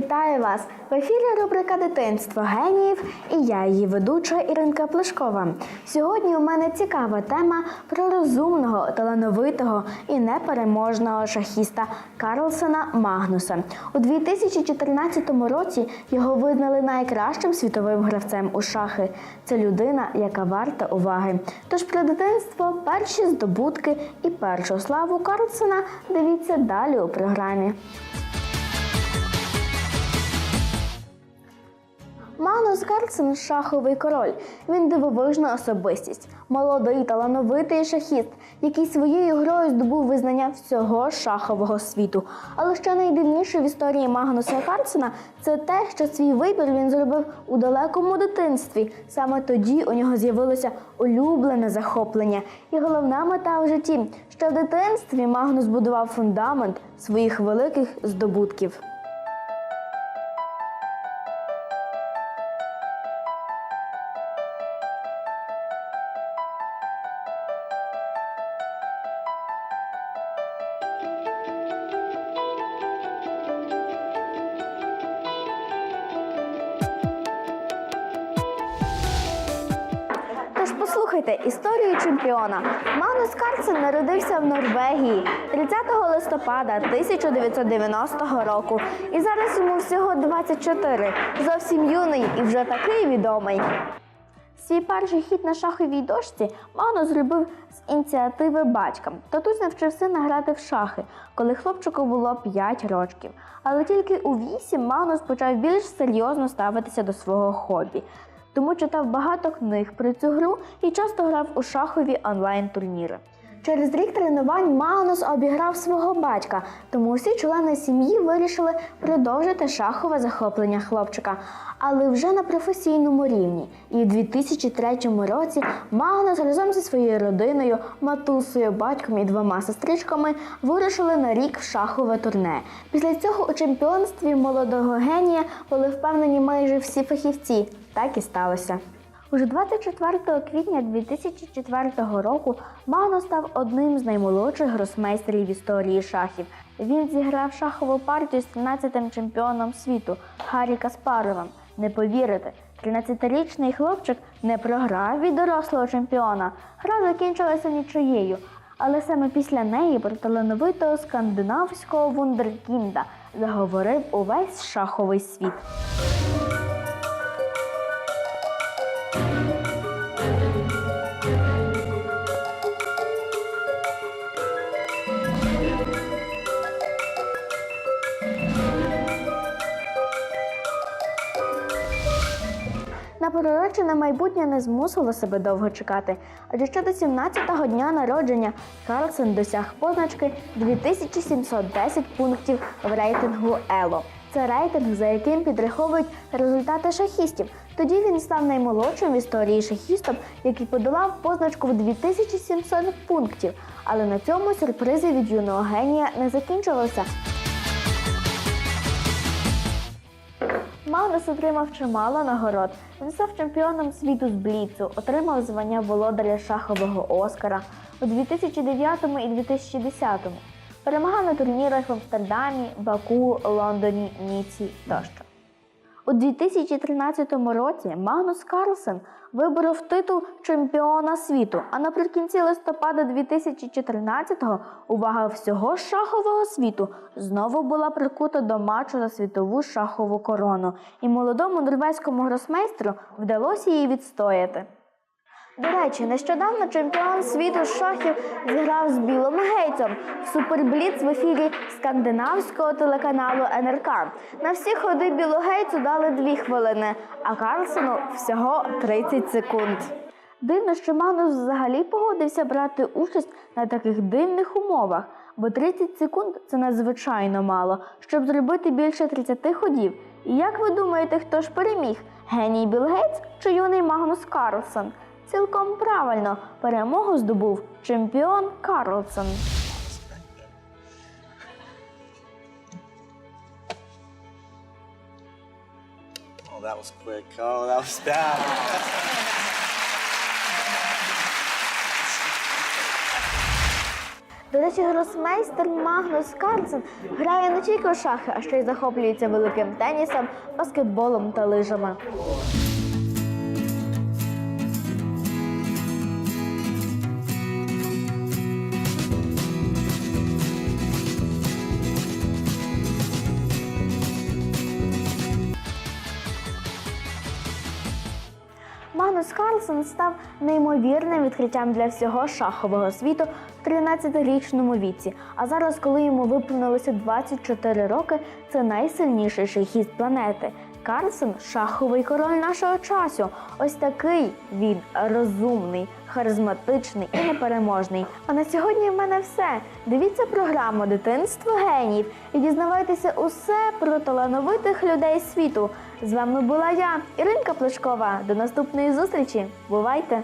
Вітаю вас! В ефірі рубрика Дитинство геніїв і я, її ведуча Іринка Плешкова. Сьогодні у мене цікава тема про розумного, талановитого і непереможного шахіста Карлсена Магнуса. У 2014 році його визнали найкращим світовим гравцем у шахи. Це людина, яка варта уваги. Тож про дитинство, перші здобутки і першу славу Карлсена дивіться далі у програмі. Магнус Карлсен – шаховий король. Він дивовижна особистість, молодий, талановитий шахіст, який своєю грою здобув визнання всього шахового світу. Але що найдивніше в історії Магнуса Карлсена – це те, що свій вибір він зробив у далекому дитинстві. Саме тоді у нього з'явилося улюблене захоплення. І головна мета в житті, що в дитинстві Магнус будував фундамент своїх великих здобутків. Тож послухайте історію чемпіона. Магнус Карлсен народився в Норвегії 30 листопада 1990 року. І зараз йому всього 24. Зовсім юний і вже такий відомий. Свій перший хід на шаховій дошці Магнус зробив з ініціативи батька. Татусь навчив сина грати в шахи, коли хлопчику було 5 років. Але тільки у 8 Магнус почав більш серйозно ставитися до свого хобі. Тому читав багато книг про цю гру і часто грав у шахові онлайн-турніри. Через рік тренувань Магнус обіграв свого батька, тому всі члени сім'ї вирішили продовжити шахове захоплення хлопчика, але вже на професійному рівні. І у 2003 році Магнус разом зі своєю родиною, матусею, батьком і двома сестричками вирушили на рік в шахове турне. Після цього у чемпіонстві молодого генія були впевнені майже всі фахівці. Так і сталося. Уже 24 квітня 2004 року Магнус став одним з наймолодших гросмейстерів історії шахів. Він зіграв шахову партію з 13-тим чемпіоном світу Гаррі Каспаровим. Не повірите, 13-річний хлопчик не програв від дорослого чемпіона. Гра закінчилася нічиєю. Але саме після неї про талановитого скандинавського вундеркінда заговорив увесь шаховий світ. Напророчене майбутнє не змусило себе довго чекати, адже ще до 17-го дня народження Карлсен досяг позначки 2710 пунктів в рейтингу ЕЛО. Це рейтинг, за яким підраховують результати шахістів. Тоді він став наймолодшим в історії шахістом, який подолав позначку в 2700 пунктів. Але на цьому сюрпризи від юного генія не закінчилися. Магнус отримав чимало нагород. Він став чемпіоном світу з Бліцу, отримав звання володаря шахового Оскара у 2009 і 2010. Перемагав на турнірах в Амстердамі, Баку, Лондоні, Ніці тощо. У 2013 році Магнус Карлсен виборов титул чемпіона світу, а наприкінці листопада 2014-го увага всього шахового світу знову була прикута до матчу за світову шахову корону, і молодому норвезькому гросмейстру вдалося її відстояти. До речі, нещодавно чемпіон світу шахів зіграв з Білом Гейтсом в супербліц в ефірі скандинавського телеканалу НРК. На всі ходи Білу Гейтсу дали 2 хвилини, а Карлсону всього 30 секунд. Дивно, що Магнус взагалі погодився брати участь на таких дивних умовах, бо 30 секунд це надзвичайно мало, щоб зробити більше 30 ходів. І як ви думаєте, хто ж переміг? Геній Білл Гейтс чи юний Магнус Карлсон? Цілком правильно перемогу здобув чемпіон Карлсон. Oh, that was quick. Oh, that was bad. До речі, гросмейстер Магнус Карлсен грає не тільки у шахи, а ще й захоплюється великим тенісом, баскетболом та лижами. Магнус Карлсен став неймовірним відкриттям для всього шахового світу в 13-річному віці. А зараз, коли йому виповнилося 24 роки, це найсильніший шахіст планети. Карлсен шаховий король нашого часу. Ось такий він розумний, харизматичний і непереможний. А на сьогодні в мене все. Дивіться програму Дитинство геніїв і дізнавайтеся усе про талановитих людей світу. З вами була я, Іринка Плешкова. До наступної зустрічі. Бувайте!